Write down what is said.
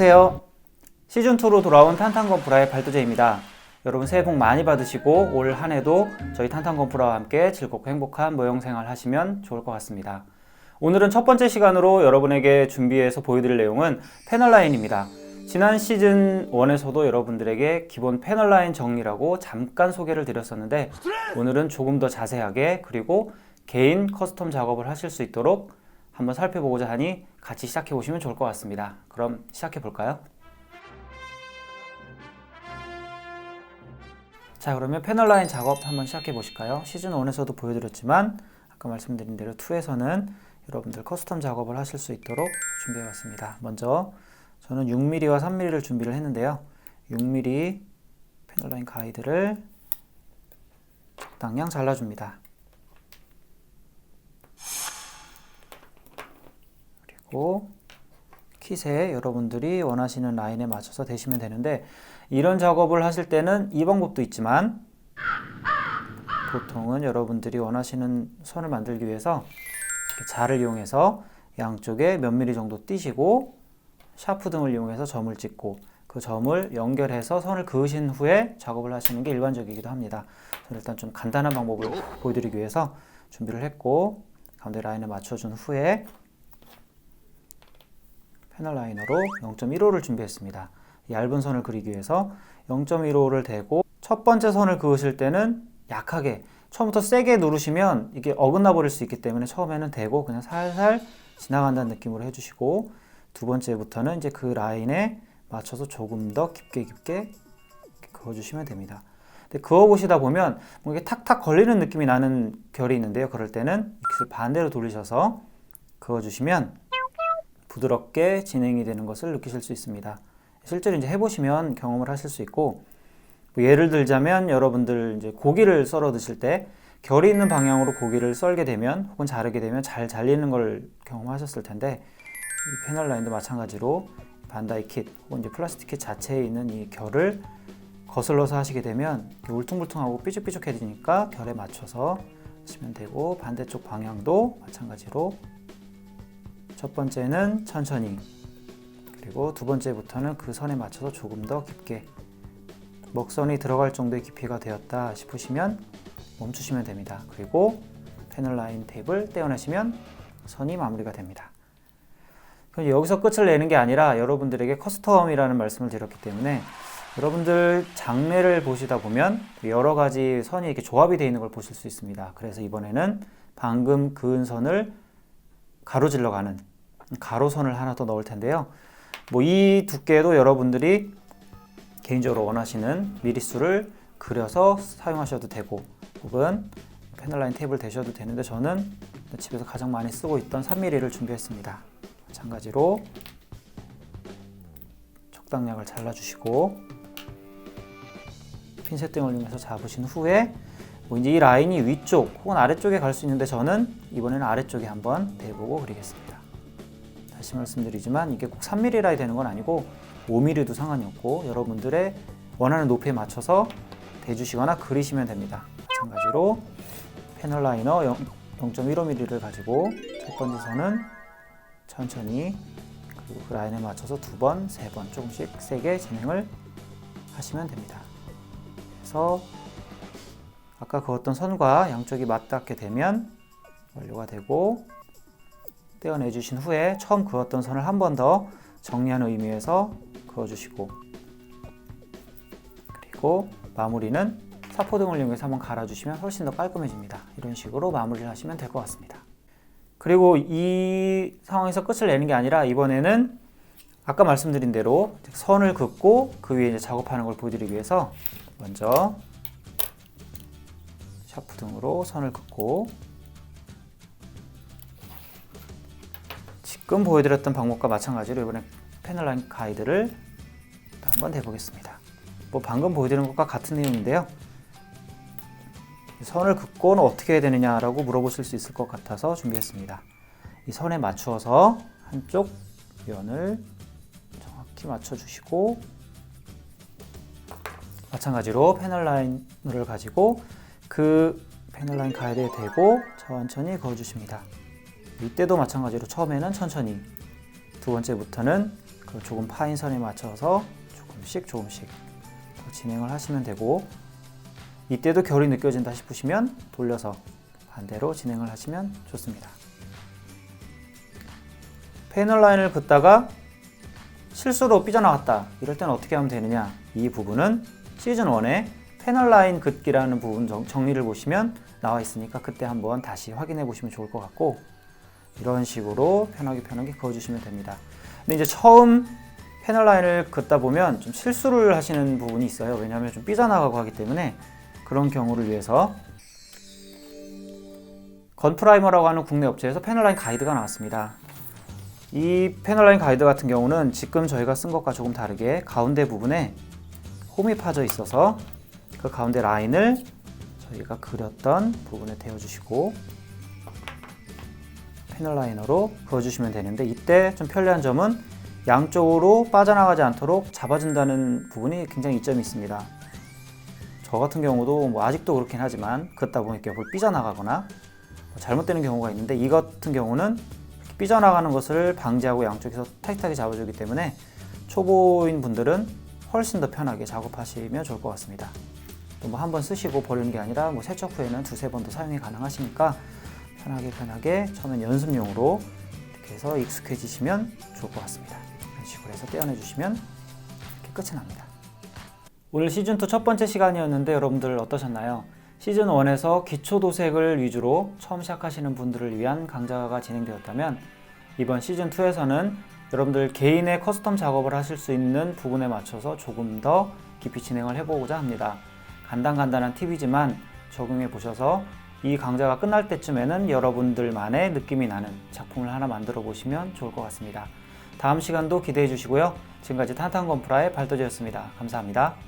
안녕하세요. 시즌2로 돌아온 탄탄건프라의 발도제입니다. 여러분 새해 복 많이 받으시고 올 한 해도 저희 탄탄건프라와 함께 즐겁고 행복한 모형생활 하시면 좋을 것 같습니다. 오늘은 첫 번째 시간으로 여러분에게 준비해서 보여드릴 내용은 패널 라인입니다. 지난 시즌 1에서도 여러분들에게 기본 패널 라인 정리라고 잠깐 소개를 드렸었는데 오늘은 조금 더 자세하게 그리고 개인 커스텀 작업을 하실 수 있도록 한번 살펴보고자 하니 같이 시작해 보시면 좋을 것 같습니다. 그럼 시작해 볼까요? 자 그러면 패널 라인 작업 한번 시작해 보실까요? 시즌 1에서도 보여드렸지만 아까 말씀드린 대로 2에서는 여러분들 커스텀 작업을 하실 수 있도록 준비해 봤습니다. 먼저 저는 6mm와 3mm를 준비를 했는데요. 6mm 패널 라인 가이드를 적당량 잘라줍니다. 그리고 킷에 여러분들이 원하시는 라인에 맞춰서 대시면 되는데 이런 작업을 하실 때는 이 방법도 있지만 보통은 여러분들이 원하시는 선을 만들기 위해서 자를 이용해서 양쪽에 몇 미리 정도 띄시고 샤프 등을 이용해서 점을 찍고 그 점을 연결해서 선을 그으신 후에 작업을 하시는 게 일반적이기도 합니다. 저는 일단 좀 간단한 방법을 보여드리기 위해서 준비를 했고 가운데 라인을 맞춰준 후에 패널 라이너로 0.15를 준비했습니다. 얇은 선을 그리기 위해서 0.15를 대고 첫 번째 선을 그으실 때는 약하게 처음부터 세게 누르시면 이게 어긋나 버릴 수 있기 때문에 처음에는 대고 그냥 살살 지나간다는 느낌으로 해주시고 두 번째부터는 이제 그 라인에 맞춰서 조금 더 깊게 깊게 그어주시면 됩니다. 근데 그어 보시다 보면 뭐 이게 탁탁 걸리는 느낌이 나는 결이 있는데요. 그럴 때는 깃을 반대로 돌리셔서 그어주시면 부드럽게 진행이 되는 것을 느끼실 수 있습니다. 실제로 이제 해보시면 경험을 하실 수 있고 뭐 예를 들자면 여러분들 이제 고기를 썰어 드실 때 결이 있는 방향으로 고기를 썰게 되면 혹은 자르게 되면 잘 잘리는 걸 경험하셨을 텐데 이 패널 라인도 마찬가지로 반다이 킷 혹은 이제 플라스틱 킷 자체에 있는 이 결을 거슬러서 하시게 되면 울퉁불퉁하고 삐죽삐죽해지니까 결에 맞춰서 하시면 되고 반대쪽 방향도 마찬가지로 첫 번째는 천천히 그리고 두 번째부터는 그 선에 맞춰서 조금 더 깊게 먹선이 들어갈 정도의 깊이가 되었다 싶으시면 멈추시면 됩니다. 그리고 패널 라인 탭을 떼어내시면 선이 마무리가 됩니다. 그럼 여기서 끝을 내는 게 아니라 여러분들에게 커스텀이라는 말씀을 드렸기 때문에 여러분들 장례를 보시다 보면 여러 가지 선이 이렇게 조합이 되어 있는 걸 보실 수 있습니다. 그래서 이번에는 방금 그은 선을 가로질러 가는 가로선을 하나 더 넣을 텐데요. 뭐 이 두께도 여러분들이 개인적으로 원하시는 미리수를 그려서 사용하셔도 되고 혹은 패널라인 탭을 대셔도 되는데 저는 집에서 가장 많이 쓰고 있던 3mm를 준비했습니다. 마찬가지로 적당량을 잘라주시고 핀셋 등을 이용해서 잡으신 후에 뭐 이제 이 라인이 위쪽 혹은 아래쪽에 갈 수 있는데 저는 이번에는 아래쪽에 한번 대보고 그리겠습니다. 다시 말씀드리지만 이게 꼭 3mm라 되는 건 아니고 5mm도 상관이 없고 여러분들의 원하는 높이에 맞춰서 대주시거나 그리시면 됩니다. 마찬가지로 패널 라이너 0.15mm를 가지고 첫 번째 선은 천천히 그리고 그 라인에 맞춰서 두 번, 세 번 조금씩 세게 진행을 하시면 됩니다. 그래서 아까 그었던 선과 양쪽이 맞닿게 되면 완료가 되고 떼어내 주신 후에 처음 그었던 선을 한 번 더 정리하는 의미에서 그어주시고 그리고 마무리는 사포 등을 이용해서 한번 갈아주시면 훨씬 더 깔끔해집니다. 이런 식으로 마무리를 하시면 될 것 같습니다. 그리고 이 상황에서 끝을 내는 게 아니라 이번에는 아까 말씀드린 대로 선을 긋고 그 위에 이제 작업하는 걸 보여드리기 위해서 먼저 샤프 등으로 선을 긋고 지금 보여드렸던 방법과 마찬가지로 이번에 패널 라인 가이드를 한번 대보겠습니다. 뭐 방금 보여드린 것과 같은 내용인데요. 선을 긋고는 어떻게 해야 되느냐라고 물어보실 수 있을 것 같아서 준비했습니다. 이 선에 맞추어서 한쪽 면을 정확히 맞춰주시고 마찬가지로 패널 라인을 가지고 그 패널 라인 가이드에 대고 천천히 그어주십니다. 이때도 마찬가지로 처음에는 천천히 두 번째부터는 그 조금 파인 선에 맞춰서 조금씩 조금씩 더 진행을 하시면 되고 이때도 결이 느껴진다 싶으시면 돌려서 반대로 진행을 하시면 좋습니다. 패널 라인을 긋다가 실수로 삐져나갔다. 이럴 때는 어떻게 하면 되느냐? 이 부분은 시즌 1에 패널 라인 긋기라는 부분 정, 정리를 보시면 나와 있으니까 그때 한번 다시 확인해 보시면 좋을 것 같고 이런 식으로 편하게 편하게 그어주시면 됩니다. 근데 이제 처음 패널 라인을 긋다 보면 좀 실수를 하시는 부분이 있어요. 왜냐하면 좀 삐져나가고 하기 때문에 그런 경우를 위해서 건프라이머라고 하는 국내 업체에서 패널 라인 가이드가 나왔습니다. 이 패널 라인 가이드 같은 경우는 지금 저희가 쓴 것과 조금 다르게 가운데 부분에 홈이 파져 있어서 그 가운데 라인을 저희가 그렸던 부분에 대어주시고 패널 라이너로 그어주시면 되는데 이때 좀 편리한 점은 양쪽으로 빠져나가지 않도록 잡아준다는 부분이 굉장히 이점이 있습니다. 저 같은 경우도 뭐 아직도 그렇긴 하지만 긋다 보면 이렇게 삐져나가거나 뭐 잘못되는 경우가 있는데 이 같은 경우는 삐져나가는 것을 방지하고 양쪽에서 타이트하게 잡아주기 때문에 초보인 분들은 훨씬 더 편하게 작업하시면 좋을 것 같습니다. 또뭐한 번 쓰시고 버리는 게 아니라 뭐 세척 후에는 두세 번더 사용이 가능하시니까 편하게 편하게 처음엔 연습용으로 이렇게 해서 익숙해지시면 좋을 것 같습니다. 이런 식으로 해서 떼어내 주시면 이렇게 끝이 납니다. 오늘 시즌2 첫 번째 시간이었는데 여러분들 어떠셨나요? 시즌1에서 기초 도색을 위주로 처음 시작하시는 분들을 위한 강좌가 진행되었다면 이번 시즌2에서는 여러분들 개인의 커스텀 작업을 하실 수 있는 부분에 맞춰서 조금 더 깊이 진행을 해보고자 합니다. 간단간단한 팁이지만 적용해 보셔서 이 강좌가 끝날 때쯤에는 여러분들만의 느낌이 나는 작품을 하나 만들어 보시면 좋을 것 같습니다. 다음 시간도 기대해 주시고요. 지금까지 탄탄건프라의 발도제였습니다. 감사합니다.